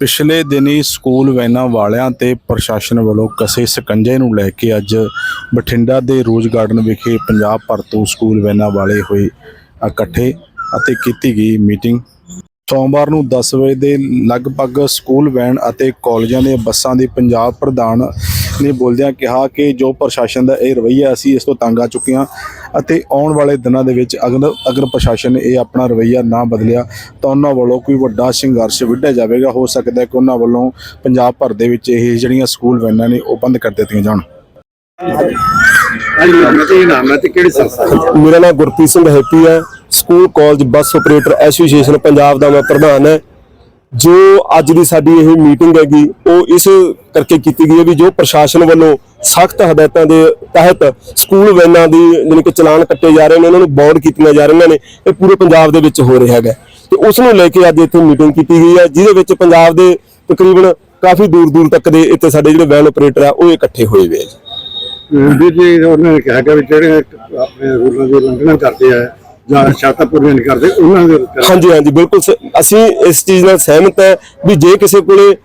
ਪਿਛਲੇ ਦਿਨੀ ਸਕੂਲ ਵੈਨਾਂ ਵਾਲਿਆਂ ਤੇ ਪ੍ਰਸ਼ਾਸਨ ਵੱਲੋਂ ਕਸੇ ਸਕੰਜੇ ਨੂੰ ਲੈ ਕੇ ਅੱਜ ਬਠਿੰਡਾ ਦੇ ਰੋਜ਼ ਗਾਰਡਨ ਵਿਖੇ ਪੰਜਾਬ ਭਰ ਤੋਂ ਸਕੂਲ ਵੈਨਾਂ ਵਾਲੇ ਹੋਏ ਇਕੱਠੇ ਅਤੇ ਕੀਤੀ ਗਈ ਮੀਟਿੰਗ। ਸੋਮਵਾਰ ਨੂੰ 10 ਵਜੇ ਦੇ ਲਗਭਗ ਸਕੂਲ ਵੈਨ ਅਤੇ ਕਾਲਜਾਂ ਦੇ ਬੱਸਾਂ ਦੇ ਪੰਜਾਬ ਪ੍ਰਧਾਨ ਨੇ ਬੋਲਦਿਆਂ ਕਿਹਾ ਕਿ ਜੋ ਪ੍ਰਸ਼ਾਸਨ ਦਾ ਇਹ ਰਵੱਈਆ ਅਸੀਂ ਇਸ ਤੋਂ ਤੰਗ ਆ ਚੁੱਕੇ ਹਾਂ ਅਤੇ ਆਉਣ ਵਾਲੇ ਦਿਨਾਂ ਦੇ ਵਿੱਚ ਅਗਰ ਅਗਰ ਪ੍ਰਸ਼ਾਸਨ ਨੇ ਇਹ ਆਪਣਾ ਰਵੱਈਆ ਨਾ ਬਦਲਿਆ ਤਾਂ ਉਹਨਾਂ ਵੱਲੋਂ ਕੋਈ ਵੱਡਾ ਸੰਘਰਸ਼ ਵਿੱਢਿਆ ਜਾਵੇਗਾ। ਹੋ ਸਕਦਾ ਹੈ ਕਿ ਉਹਨਾਂ ਵੱਲੋਂ ਪੰਜਾਬ ਭਰ ਦੇ ਵਿੱਚ ਇਹ ਜਿਹੜੀਆਂ ਸਕੂਲ ਵੈਨਾਂ ਨੇ ਉਹ ਬੰਦ ਕਰ ਦਿੱਤੀਆਂ ਜਾਣ। ਮੇਰਾ ਨਾਮ ਗੁਰਪ੍ਰੀਤ ਸਿੰਘ ਹੈਪੀ ਹੈ। School college bus operator association Punjab ਦਾ ਮੈਂ ਪ੍ਰਧਾਨ ਹੈ। ਜੋ ਅੱਜ ਦੀ ਸਾਡੀ ਇਹ ਮੀਟਿੰਗ ਹੈਗੀ, ਉਹ ਇਸ ਕਰਕੇ ਕੀਤੀ ਗਈ ਹੈ ਵੀ ਜੋ ਪ੍ਰਸ਼ਾਸਨ ਵੱਲੋਂ ਸਖਤ ਹਦਾਇਤਾਂ ਦੇ ਤਹਿਤ ਸਕੂਲ ਵੈਨਾਂ ਦੀ ਜਾਣੀ ਕਿ ਚਲਾਨ ਕੱਟੇ ਜਾ ਰਹੇ ਨੇ, ਉਹਨਾਂ ਨੂੰ ਬੌਂਡ ਕੀਤੀਆਂ ਜਾ ਰਹੀਆਂ ਨੇ, ਇਹ ਪੂਰੇ ਪੰਜਾਬ ਦੇ ਵਿੱਚ ਹੋ ਰਿਹਾ ਹੈਗਾ। ਤੇ ਉਸ ਨੂੰ ਲੈ ਕੇ ਅੱਜ ਇੱਥੇ ਮੀਟਿੰਗ ਕੀਤੀ ਗਈ ਹੈ, ਜਿਹਦੇ ਵਿੱਚ ਪੰਜਾਬ ਦੇ ਤਕਰੀਬਨ ਕਾਫੀ ਦੂਰ ਦੂਰ ਤੱਕ ਦੇ ਇੱਥੇ ਸਾਡੇ ਜਿਹੜੇ ਵੈਨ ਆਪਰੇਟਰ ਆ, ਉਹ ਇਕੱਠੇ ਹੋਏ ਹੋਏ ਆ ਜੀ। ਵੀਰ ਜੀ, ਉਹਨਾਂ ਨੇ ਕਿਹਾ ਕਿ ਜਿਹੜੇ ਆਪਣੇ ਰੂਲਾਂ ਦੀ ਉਲੰਘਣਾ ਕਰਦੇ ਆ ਜਾਂ ਸ਼ਰਤਾਂ ਨਹੀਂ ਕਰਦੇ, ਉਹਨਾਂ ਦੇ ਹਾਂਜੀ ਹਾਂਜੀ, ਬਿਲਕੁਲ ਅਸੀਂ ਇਸ ਚੀਜ਼ ਨਾਲ ਸਹਿਮਤ ਹੈ ਵੀ ਜੇ ਕਿਸੇ ਕੋਲੇ,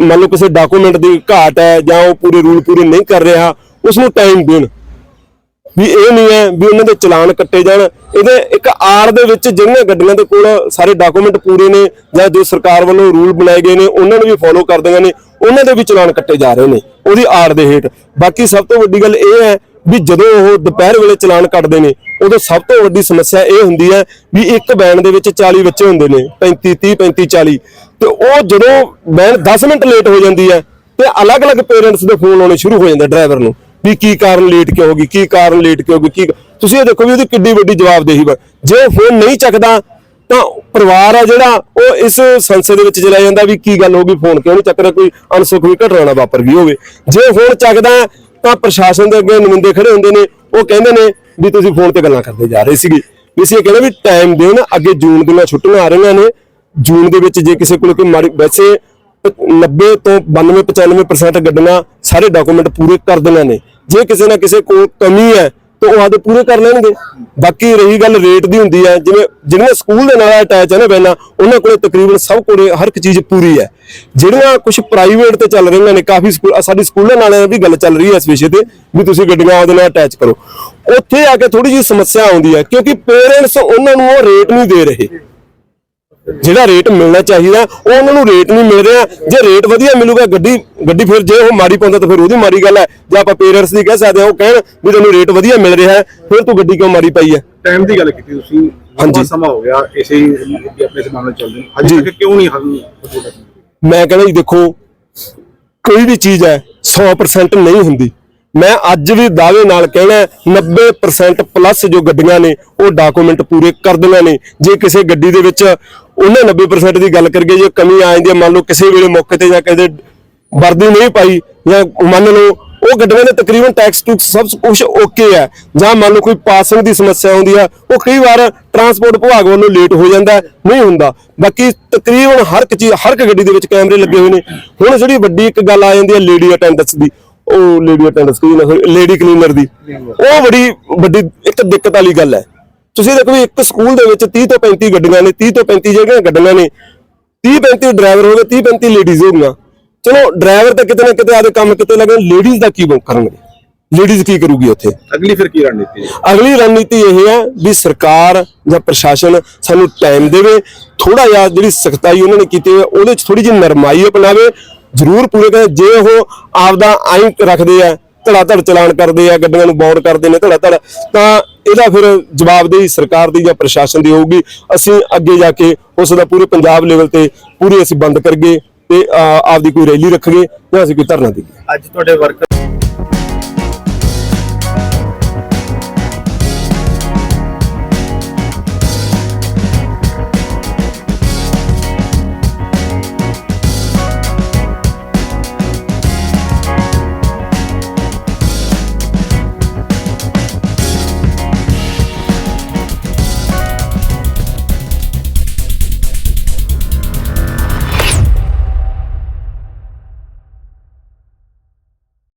ਮੰਨ ਲਓ ਕਿਸੇ ਡਾਕੂਮੈਂਟ ਦੀ ਘਾਟ ਹੈ ਜਾਂ ਉਹ ਪੂਰੇ ਰੂਲ ਪੂਰੇ ਨਹੀਂ ਕਰ ਰਿਹਾ ਉਸ ਨੂੰ ਟਾਈਮ ਦੇਣ। ਵੀ ਇਹ ਨਹੀਂ ਹੈ ਵੀ ਉਹਨਾਂ ਦੇ ਚਲਾਨ ਕੱਟੇ ਜਾਣ। ਇਹਦੇ ਇੱਕ ਆੜ ਦੇ ਵਿੱਚ ਜਿਹੜੀਆਂ ਗੱਡੀਆਂ ਦੇ ਕੋਲ ਸਾਰੇ ਡਾਕੂਮੈਂਟ ਪੂਰੇ ਨੇ ਜਾਂ ਜੋ ਸਰਕਾਰ ਵੱਲੋਂ ਰੂਲ ਬਣਾਏ ਗਏ ਨੇ, ਉਹਨਾਂ ਨੂੰ ਵੀ ਫੋਲੋ ਕਰਦੀਆਂ ਨੇ, ਉਹਨਾਂ ਦੇ ਵੀ ਚਲਾਨ ਕੱਟੇ ਜਾ ਰਹੇ ਨੇ, ਉਹਦੀ ਆੜ ਦੇ ਹੇਠ। ਬਾਕੀ ਸਭ ਤੋਂ ਵੱਡੀ ਗੱਲ ਇਹ ਹੈ ਵੀ ਜਦੋਂ ਉਹ ਦੁਪਹਿਰ ਵੇਲੇ ਚਲਾਨ ਕੱਟਦੇ ਨੇ, ਉਦੋਂ ਸਭ ਤੋਂ ਵੱਡੀ ਸਮੱਸਿਆ ਇਹ ਹੁੰਦੀ ਹੈ ਵੀ ਇੱਕ ਵੈਨ ਦੇ ਵਿੱਚ 40 ਬੱਚੇ ਹੁੰਦੇ ਨੇ 35 30 35 40 ਤੇ ਉਹ ਜਦੋਂ ਬੈਨ 10 ਮਿੰਟ ਲੇਟ ਹੋ ਜਾਂਦੀ ਹੈ, ਤੇ ਅਲੱਗ-ਅਲੱਗ ਪੇਰੈਂਟਸ ਦੇ ਫੋਨ ਆਉਣੇ ਸ਼ੁਰੂ ਹੋ ਜਾਂਦੇ ਡਰਾਈਵਰ ਨੂੰ ਵੀ ਕੀ ਕਾਰਨ ਲੇਟ ਕਿਉਂ ਹੋ ਗਈ, ਕੀ ਕਾਰਨ ਲੇਟ ਕਿਉਂ ਹੋ ਗਈ, ਕੀ ਤੁਸੀਂ ਇਹ ਦੇਖੋ ਵੀ ਉਹਦੀ ਕਿੱਡੀ ਵੱਡੀ ਜਵਾਬਦੇਹੀ ਵਾ। ਜੇ ਉਹ ਫੋਨ ਨਹੀਂ ਚੱਕਦਾ, ਤਾਂ ਪਰਿਵਾਰ ਆ ਜਿਹੜਾ, ਉਹ ਇਸ ਸੰਸਦ ਦੇ ਵਿੱਚ ਚਲਾ ਜਾਂਦਾ ਵੀ ਕੀ ਗੱਲ ਹੋ ਗਈ ਫੋਨ ਕਿਉਂ ਨਹੀਂ ਚੱਕ ਰਿਹਾ, ਕੋਈ ਅਨਸੁਖਵੀ ਘਟਨਾ ਨਾ ਵਾਪਰ ਗਈ ਹੋਵੇ। ਜੇ ਫੋਨ ਚੱਕਦਾ ਤਾਂ ਪ੍ਰਸ਼ਾਸਨ ਦੇ ਅੱਗੇ ਨੁਮਾਇੰਦੇ ਖੜੇ ਹੁੰਦੇ ਨੇ, ਉਹ ਕਹਿੰਦੇ ਨੇ ਵੀ ਤੁਸੀਂ ਫੋਨ ਤੇ ਗੱਲਾਂ ਕਰਦੇ ਜਾ ਰਹੇ ਸੀਗੇ। ਵੀ ਅਸੀਂ ਇਹ ਕਹਿੰਦੇ ਵੀ ਟਾਈਮ ਦਿਓ ਨਾ, ਅੱਗੇ ਜੂਨ ਦੀਆਂ ਛੁੱਟੀਆਂ ਆ ਰਹੀਆਂ ਨੇ, ਜੂਨ ਦੇ ਵਿੱਚ ਜੇ ਕਿਸੇ ਕੋਲ ਕੋਈ ਮਾੜੀ, ਵੈਸੇ 90 ਤੋਂ 92 95% ਗੱਡੀਆਂ ਸਾਰੇ ਡਾਕੂਮੈਂਟ ਪੂਰੇ ਕਰ ਦਿੰਦੇ ਨੇ। ਜੇ ਕਿਸੇ ਨਾ ਕਿਸੇ ਕੋਲ ਕਮੀ ਹੈ ਤਾਂ ਉਹ ਆਦੇ ਪੂਰੇ ਕਰ ਲੈਣਗੇ। ਬਾਕੀ ਰਹੀ ਗੱਲ ਰੇਟ ਦੀ ਹੁੰਦੀ ਹੈ, ਜਿਵੇਂ ਜਿਹੜੀਆਂ ਸਕੂਲ ਦੇ ਨਾਲ ਅਟੈਚ ਹੈ ਨਾ ਪਹਿਲਾਂ, ਉਹਨਾਂ ਕੋਲੇ ਤਕਰੀਬਨ ਸਭ ਕੋਲੇ ਹਰ ਇੱਕ ਚੀਜ਼ ਪੂਰੀ ਹੈ। ਜਿਹੜੀਆਂ ਕੁਝ ਪ੍ਰਾਈਵੇਟ ਤੇ ਚੱਲ ਰਹੀਆਂ ਨੇ, ਕਾਫੀ ਸਕੂਲ ਸਾਡੀ ਸਕੂਲਾਂ ਨਾਲ ਵੀ ਗੱਲ ਚੱਲ ਰਹੀ ਹੈ ਇਸ ਵਿਸ਼ੇ ਤੇ, ਵੀ ਤੁਸੀਂ ਗੱਡੀਆਂ ਉਹਦੇ ਨਾਲ ਅਟੈਚ ਕਰੋ। ਉੱਥੇ ਆ ਕੇ ਥੋੜੀ ਜਿਹੀ ਸਮੱਸਿਆ ਆਉਂਦੀ ਹੈ, ਕਿਉਂਕਿ ਪੇਰੈਂਟਸ ਉਹਨਾਂ ਨੂੰ ਉਹ ਰੇਟ ਨਹੀਂ ਦੇ ਰਹੇ। ਜਿਹੜਾ ਰੇਟ ਮਿਲਣਾ ਚਾਹੀਦਾ ਉਹ ਉਹਨਾਂ ਨੂੰ ਰੇਟ ਨਹੀਂ ਮਿਲ ਰਿਹਾ ਜੇ ਰੇਟ ਵਧੀਆ ਮਿਲੂਗਾ ਗੱਡੀ ਗੱਡੀ ਫਿਰ ਜੇ ਉਹ ਮਾੜੀ ਪਾਉਂਦਾ ਤਾਂ ਫਿਰ ਉਹਦੀ ਮਾੜੀ ਗੱਲ ਹੈ। ਜੇ ਆਪਾਂ ਪੇਰੈਂਟਸ ਦੀ ਕਹਿ ਸਕਦੇ ਹਾਂ ਉਹ ਕਹਿਣ ਵੀ ਤੈਨੂੰ ਰੇਟ ਵਧੀਆ ਮਿਲ ਰਿਹਾ ਹੈ ਫਿਰ ਤੂੰ ਗੱਡੀ ਕਿਉਂ ਮਾੜੀ ਪਾਈ ਹੈ? ਟਾਈਮ ਦੀ ਗੱਲ ਕੀਤੀ ਤੁਸੀਂ ਹਾਂਜੀ। ਸਮਾਂ ਹੋ ਗਿਆ ਇਸੇ ਹੀ ਆਪਣੇ ਮਾਮਲੇ ਚੱਲਦੇ ਨੇ ਅਜੇ ਜੀ। ਤੱਕ ਕਿਉਂ ਨਹੀਂ ਮੈਂ ਕਹਿੰਦਾ ਜੀ ਦੇਖੋ ਕੋਈ ਵੀ ਚੀਜ਼ ਹੈ 100% ਨਹੀਂ ਹੁੰਦੀ। ਮੈਂ ਅੱਜ ਵੀ ਦਾਅਵੇ ਨਾਲ ਕਹਿਣਾ ਹੈ, 90% ਪਲੱਸ ਜੋ ਗੱਡੀਆਂ ਨੇ ਉਹ ਡਾਕੂਮੈਂਟ ਪੂਰੇ ਕਰਦੀਆਂ ਨੇ। ਜੇ ਕਿਸੇ ਗੱਡੀ ਦੇ ਵਿੱਚ ਉਹਨਾਂ 90% ਦੀ ਗੱਲ ਕਰੀਏ ਜੇ ਕਮੀ ਆ ਜਾਂਦੀ ਹੈ, ਮੰਨ ਲਓ ਕਿਸੇ ਵੇਲੇ ਮੌਕੇ ਤੇ ਜਾਂ ਕਦੇ ਵਰਦੀ ਨਹੀਂ ਪਾਈ ਜਾਂ ਮੰਨ ਲਓ ਉਹ ਗੱਡੀਆਂ ਦੇ ਤਕਰੀਬਨ ਟੈਕਸ ਟੂਕਸ ਸਭ ਕੁਝ ਓਕੇ ਹੈ। ਜਾਂ ਮੰਨ ਲਓ ਕੋਈ ਪਾਸਿੰਗ ਦੀ ਸਮੱਸਿਆ ਆਉਂਦੀ ਆ ਉਹ ਕਈ ਵਾਰ ਟਰਾਂਸਪੋਰਟ ਵਿਭਾਗ ਵੱਲੋਂ ਲੇਟ ਹੋ ਜਾਂਦਾ ਨਹੀਂ ਹੁੰਦਾ। ਬਾਕੀ ਤਕਰੀਬਨ ਹਰ ਇੱਕ ਚੀਜ਼, ਹਰ ਇੱਕ ਗੱਡੀ ਦੇ ਵਿੱਚ ਕੈਮਰੇ ਲੱਗੇ ਹੋਏ ਨੇ। ਹੁਣ ਜਿਹੜੀ ਵੱਡੀ ਇੱਕ ਗੱਲ ਆ ਜਾਂਦੀ ਹੈ ਲੇਡੀ ਅਟੈਂਡੈਂਸ ਦੀ। ਉਹ ਲੇਡੀ ਅਟੈਂਡੈਂਸ ਕੀ ਨਾ ਲੇਡੀ ਕਲੀਨਰ ਦੀ। ਉਹ ਬੜੀ ਵੱਡੀ, ਇੱਕ ਦਿੱਕਤ ਵਾਲੀ ਗੱਲ ਹੈ। ਤੁਸੀਂ ਦੇਖੋ ਵੀ ਇੱਕ ਸਕੂਲ ਦੇ ਵਿੱਚ 30 ਤੋਂ 35 ਗੱਡੀਆਂ ਨੇ 30 ਤੋਂ 35 ਜਿਹੜੀਆਂ ਗੱਡੀਆਂ ਨੇ 30 35 ਡਰਾਈਵਰ ਹੋ ਗਏ 30 35 ਲੇਡੀਜ਼ ਹੋ ਗਈਆਂ ਚਲੋ ਡਰਾਈਵਰ ਤਾਂ ਕਿਤੇ ਨਾ ਕਿਤੇ ਆਦੇ ਕੰਮ ਕਿਤੇ ਲੱਗੇ ਲੇਡੀਜ਼ ਦਾ ਕੀ ਕਰਨਗੇ ਲੇਡੀਜ਼ ਕੀ ਕਰੂਗੀ ਉੱਥੇ? ਅਗਲੀ ਫਿਰ ਕੀ ਰਣਨੀਤੀ ਹੈ? ਅਗਲੀ ਰਣਨੀਤੀ ਇਹ ਹੈ ਵੀ ਸਰਕਾਰ ਜਾਂ ਪ੍ਰਸ਼ਾਸਨ ਸਾਨੂੰ ਟਾਈਮ ਦੇਵੇ ਥੋੜਾ ਜਿਹਾ ਜਿਹੜੀ ਸਖਤਾਈ ਉਹਨਾਂ ਨੇ ਕੀਤੀ ਹੈ ਉਹਦੇ ਚ ਥੋੜੀ ਜਿਹੀ ਨਰਮਾਈ ਅਪਣਾਵੇ ਜ਼ਰੂਰ ਪੂਰੇ ਕਰੇ। ਜੇ ਉਹ ਆਪਦਾ ਆਈ ਰੱਖਦੇ ਆ ਧੜਾ ਧੜ ਚਲਾਨ ਕਰਦੇ ਆ ਗੱਡੀਆਂ ਨੂੰ ਬੌਂਡ ਕਰਦੇ ਨੇ ਧੜਾ ਧੜ ਤਾਂ ਇਹਦਾ ਫਿਰ ਜਵਾਬਦੇਹੀ ਸਰਕਾਰ ਦੀ ਜਾਂ ਪ੍ਰਸ਼ਾਸਨ ਦੀ ਹੋਊਗੀ। ਅਸੀਂ ਅੱਗੇ ਜਾ ਕੇ ਉਸ ਦਾ ਪੂਰੇ ਪੰਜਾਬ ਲੈਵਲ ਤੇ ਪੂਰੀ ਅਸੀਂ ਬੰਦ ਕਰਗੇ ਤੇ ਆਪਦੀ ਕੋਈ ਰੈਲੀ ਰੱਖਗੇ ਜਾਂ ਅਸੀਂ ਕੋਈ ਧਰਨਾ ਦੇਈਏ। ਅੱਜ ਤੁਹਾਡੇ ਵਰਕਰ